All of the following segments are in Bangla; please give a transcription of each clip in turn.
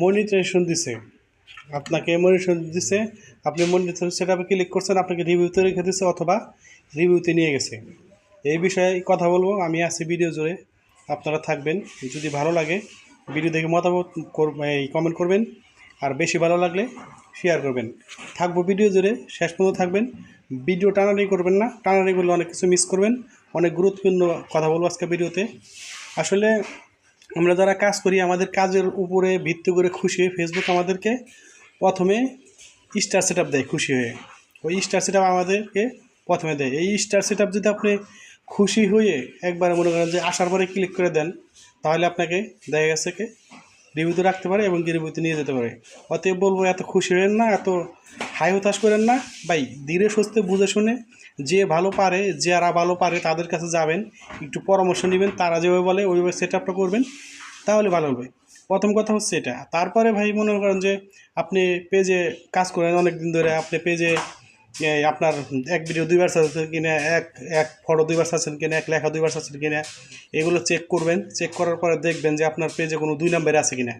মনিটাইজেশন দিছে। আপনাকে মনিটাইজেশন দিছে, আপনি মনিটাইজেশন সেটাপে ক্লিক করছেন, আপনাকে রিভিউতে রেখে দিচ্ছে অথবা রিভিউতে নিয়ে গেছে। এই বিষয়ে কথা বলব, আমি আছি ভিডিও জুড়ে। আপনারা থাকবেন, যদি ভালো লাগে ভিডিও দেখে মতামত এই কমেন্ট করবেন। আর বেশি ভালো লাগলে শেয়ার করবেন। থাকব ভিডিও জুড়ে, শেষ পর্যন্ত থাকবেন। ভিডিও টানাটানি করবেন না, টানাটানি করলে অনেক কিছু মিস করবেন। অনেক গুরুত্বপূর্ণ কথা বলব আজকে ভিডিওতে আসলে আমরা যারা কাজ করি, আমাদের কাজের উপরে ভিত্তি করে খুশি হয়ে ফেসবুক আমাদেরকে প্রথমে স্টার সেট দেয় খুশি হয়ে। ওই স্টার সেট আমাদেরকে প্রথমে দেয়। এই স্টার সেট যদি আপনি খুশি হয়ে একবার মনে করেন যে আসার পরে ক্লিক করে দেন, তাহলে আপনাকে দেখা গেছে কি রিভিউতে রাখতে পারে এবং রিভিউতে নিয়ে যেতে পারে। অতএব বলব, এত খুশি হবেন না, এত হাই হতাশ করেন না। ভাই, ধীরে সুস্থে বুঝে শুনে যে ভালো পারে যারা ভালো পারে তাদের কাছে যাবেন, একটু পরামর্শ নেবেন, তারা যেভাবে বলে ওইভাবে সেট আপটা করবেন, তাহলে ভালো হবে। প্রথম কথা হচ্ছে এটা। তারপরে ভাই মনে করেন যে আপনি পেজে কাজ করেন অনেক দিন ধরে, আপনি পেজে আপনার এক ভিডিও দুইবার চাচ্ছেন কিনা, এক এক ফটো দুইবার চাচ্ছেন কিনা, এক লেখা দুইবার চাচ্ছেন কিনা, এগুলো চেক করবেন। চেক করার পরে দেখবেন যে আপনার পেজে কোনো দুই নম্বরে আছে কিনা।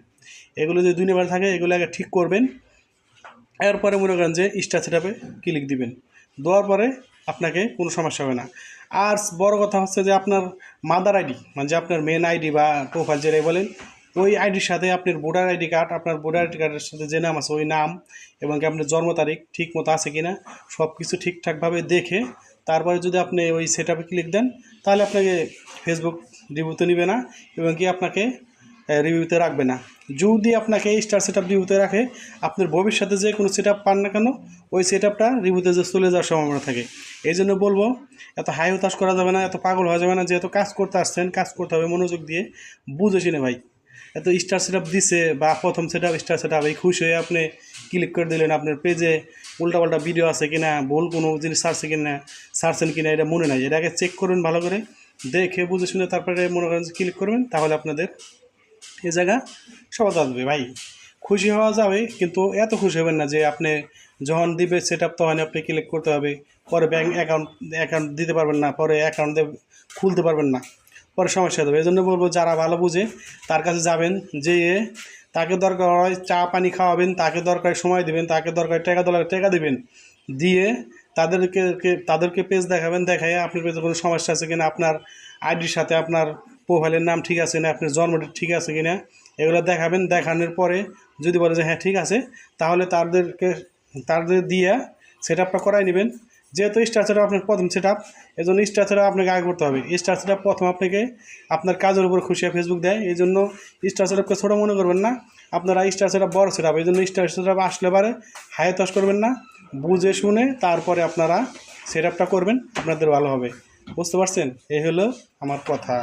এগুলো যদি দুই নম্বর থাকে, এগুলো আগে ঠিক করবেন। এরপরে মনে করেন যে স্টার সেটাপে ক্লিক দিবেন। দেওয়ার পরে আপনাকে কোনো সমস্যা হবে না। আর বড় কথা হচ্ছে যে আপনার মাদার আইডি মানে যে আপনার মেন আইডি বা প্রোফাইল যেটাই বলেন ওই আইডির সাথে আপনার ভোটার আইডি কার্ড, আপনার ভোটার আইডি কার্ডের সাথে যে নাম আছে ওই নাম এবং কি আপনার জন্ম তারিখ ঠিক মতো আছে কি না সব কিছু ঠিকঠাকভাবে দেখে তারপরে যদি আপনি ওই সেট আপে ক্লিক দেন, তাহলে আপনাকে ফেসবুক রিভিউতে নেবে না এবং কি আপনাকে রিভিউতে রাখবে না। যদি আপনাকে এই স্টার সেট আপ রিভিউতে রাখে, আপনার ভবিষ্যতে যে কোনো সেট আপ পান না কেন, ওই সেট আপটা রিভিউতে যে চলে যাওয়ার সম্ভাবনা থাকে। এই জন্য বলব, এত হাই হতাশ করা যাবে না, এত পাগল হওয়া যাবে না, যেহেতু কাজ করতে আসছেন, কাজ করতে হবে মনোযোগ দিয়ে বুঝেছি শুনে ভাই। এত স্টার সেট দিছে বা প্রথম সেট স্টার সেট এই খুশি হয়ে আপনি ক্লিক করে দিলেন আপনার পেজে উল্টাপাল্টা ভিডিও আছে কিনা, ভুল কোনো জিনিস সারছে কিনা সারছেন কিনা, এটা মনে নাই। এটাকে চেক করবেন ভালো করে, দেখে বুঝে শুনে তারপরে মনে করেন ক্লিক করবেন, তাহলে আপনাদের এ জায়গা সবাই আসবে। ভাই, খুশি হওয়া যাবে, কিন্তু এত খুশি হবেন না যে আপনি যখন দিবে সেট আপ তখন আপনি ক্লিক করতে হবে, পরে ব্যাঙ্ক অ্যাকাউন্ট অ্যাকাউন্ট দিতে পারবেন না, পরে অ্যাকাউন্ট খুলতে পারবেন না। পরে সমস্যা হবে। এই জন্য বলব, যারা ভালো বুঝে, তার কাছে যাবেন, যেয়ে তাকে দরকার হয় চা, পানি খাওয়াবেন, তাকে দরকার সময় দেবেন, তাকে দরকার টাকা দরকার টাকা দেবেন। দিয়ে তাদেরকে তাদেরকে পেজ দেখাবেন দেখায় আপনার পেজে কোনো সমস্যা আছে কিনা, আপনার আইডির সাথে আপনার প্রোফাইলের নাম ঠিক আছে না আপনার জন্মটি ঠিক আছে কিনা, এগুলো দেখাবেন। দেখানোর পরে যদি বলে যে হ্যাঁ ঠিক আছে, তাহলে তাদেরকে, তাদের দিয়ে সেট আপটা করাই নেবেন। যেহেতু স্ট্রাকচারটা সেট আপনার প্রথম সেট আপ এই জন্য স্ট্রাকচারটা আপনাকে আগে করতে হবে। স্ট্রাকচারটা প্রথম আপনাকে আপনার কাজের উপর খুশি ফেসবুক দেয়। এই জন্য স্টার সেট আপকে ছোটো মনে করবেন না। আপনারা স্ট্রাকচারটা সেট বড় সেট আপ এই জন্য স্ট্রাকচারটা সেট আসলে পারে হায়ে তস করবেন না। বুঝে শুনে তারপরে আপনারা সেট আপটা করবেন, আপনাদের ভালো হবে। বুঝতে পারছেন? এই হলো আমার কথা।